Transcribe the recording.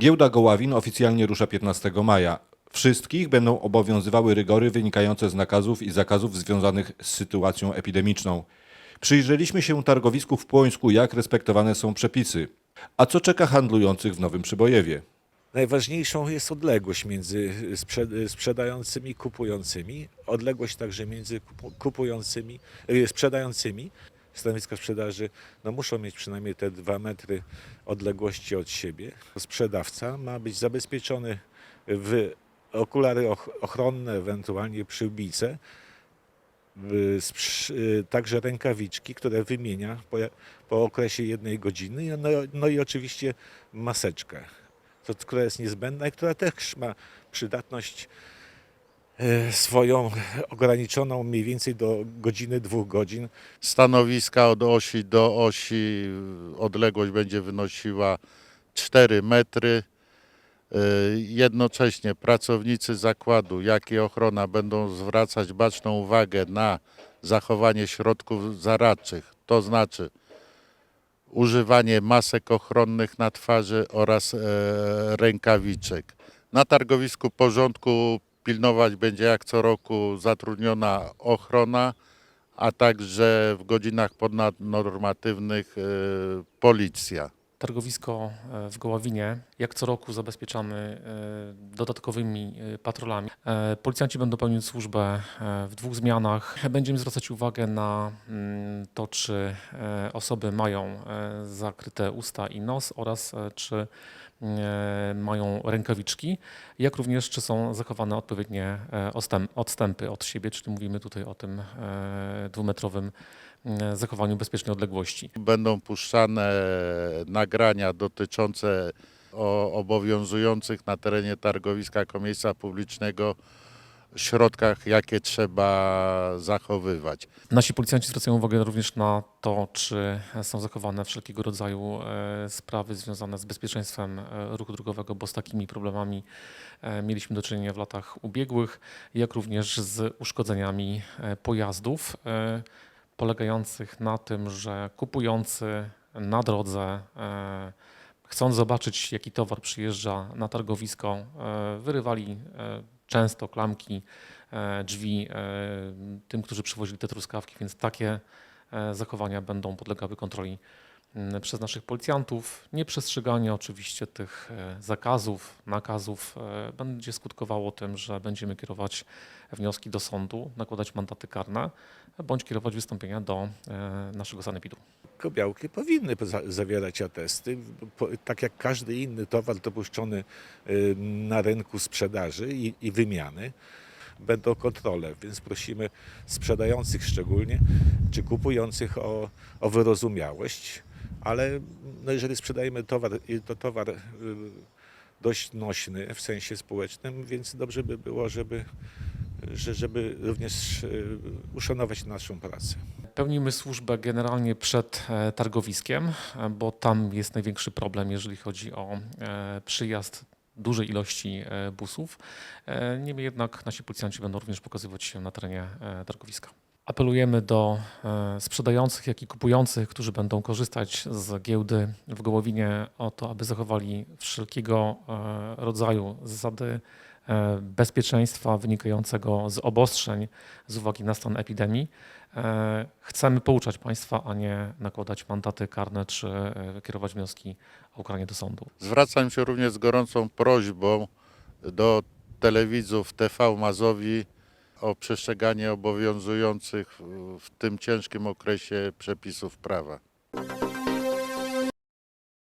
Giełda Goławin oficjalnie rusza 15 maja. Wszystkich będą obowiązywały rygory wynikające z nakazów i zakazów związanych z sytuacją epidemiczną. Przyjrzeliśmy się targowisku w Płońsku, jak respektowane są przepisy. A co czeka handlujących w Nowym Przybojewie? Najważniejszą jest odległość między sprze- sprzedającymi i kupującymi. Odległość także między kupu- kupującymi, y, sprzedającymi. Stanowiska sprzedaży no, muszą mieć przynajmniej te dwa metry odległości od siebie. Sprzedawca ma być zabezpieczony w okulary och- ochronne, ewentualnie przyłbice, y, także rękawiczki, które wymienia po, po okresie jednej godziny, no, no i oczywiście maseczkę która jest niezbędna i która też ma przydatność swoją ograniczoną mniej więcej do godziny, dwóch godzin. stanowiska od osi do osi odległość będzie wynosiła 4 metry. Y, Jednocześnie pracownicy zakładu, jak i ochrona będą zwracać baczną uwagę na zachowanie środków zaradczych, to znaczy używanie masek ochronnych na twarzy oraz e, rękawiczek. Na targowisku porządku pilnować będzie jak co roku zatrudniona ochrona, a także w godzinach ponadnormatywnych e, policja. Targowisko e, w Goławinie, jak co roku zabezpieczamy e, dodatkowymi e, patrolami. E, Policjanci będą pełnić służbę w dwóch zmianach. Będziemy zwracać uwagę na mm, to, czy osoby mają zakryte usta i nos oraz czy mają rękawiczki, jak również czy są zachowane odpowiednie odstępy od siebie, czyli mówimy tutaj o tym dwumetrowym zachowaniu bezpiecznej odległości. Będą puszczane nagrania dotyczące o obowiązujących na terenie targowiska jako miejsca publicznego środkach, jakie trzeba zachowywać. Nasi policjanci zwracają uwagę również na to, czy są zachowane wszelkiego rodzaju e, sprawy związane z bezpieczeństwem e, ruchu drogowego, bo z takimi problemami e, mieliśmy do czynienia w latach ubiegłych, jak również z uszkodzeniami pojazdów, polegających na tym, że kupujący na drodze, chcąc zobaczyć, jaki towar przyjeżdża na targowisko, e, wyrywali e, często klamki e, drzwi tym, którzy przywozili te truskawki, więc takie zachowania będą podlegały kontroli przez naszych policjantów. Nieprzestrzeganie oczywiście tych e, zakazów, nakazów e, będzie skutkowało tym, że będziemy kierować wnioski do sądu, nakładać mandaty karne, bądź kierować wystąpienia do e, naszego sanepidu. Kobiałki powinny za- zawierać atesty, tak jak każdy inny towar dopuszczony y, na rynku sprzedaży i, i wymiany. Będą kontrole, więc prosimy sprzedających szczególnie, czy kupujących o, o wyrozumiałość, ale no jeżeli sprzedajemy towar, to towar y, dość nośny w sensie społecznym, więc dobrze by było, żeby, że- żeby również y, uszanować naszą pracę. Pełnimy służbę generalnie przed e, targowiskiem, e, bo tam jest największy problem, jeżeli chodzi o e, przyjazd dużej ilości busów. Niemniej jednak nasi policjanci będą również pokazywać się na terenie targowiska. Apelujemy do e, sprzedających, jak i kupujących, którzy będą korzystać z giełdy w Gołowinie o to, aby zachowali wszelkiego e, rodzaju zasady e, bezpieczeństwa wynikającego z obostrzeń z uwagi na stan epidemii. Chcemy pouczać Państwa, a nie nakładać mandaty karne czy kierować wnioski o ukaranie do sądu. Zwracam się również z gorącą prośbą do telewidzów TV Mazowi o przestrzeganie obowiązujących w- tym ciężkim okresie przepisów prawa.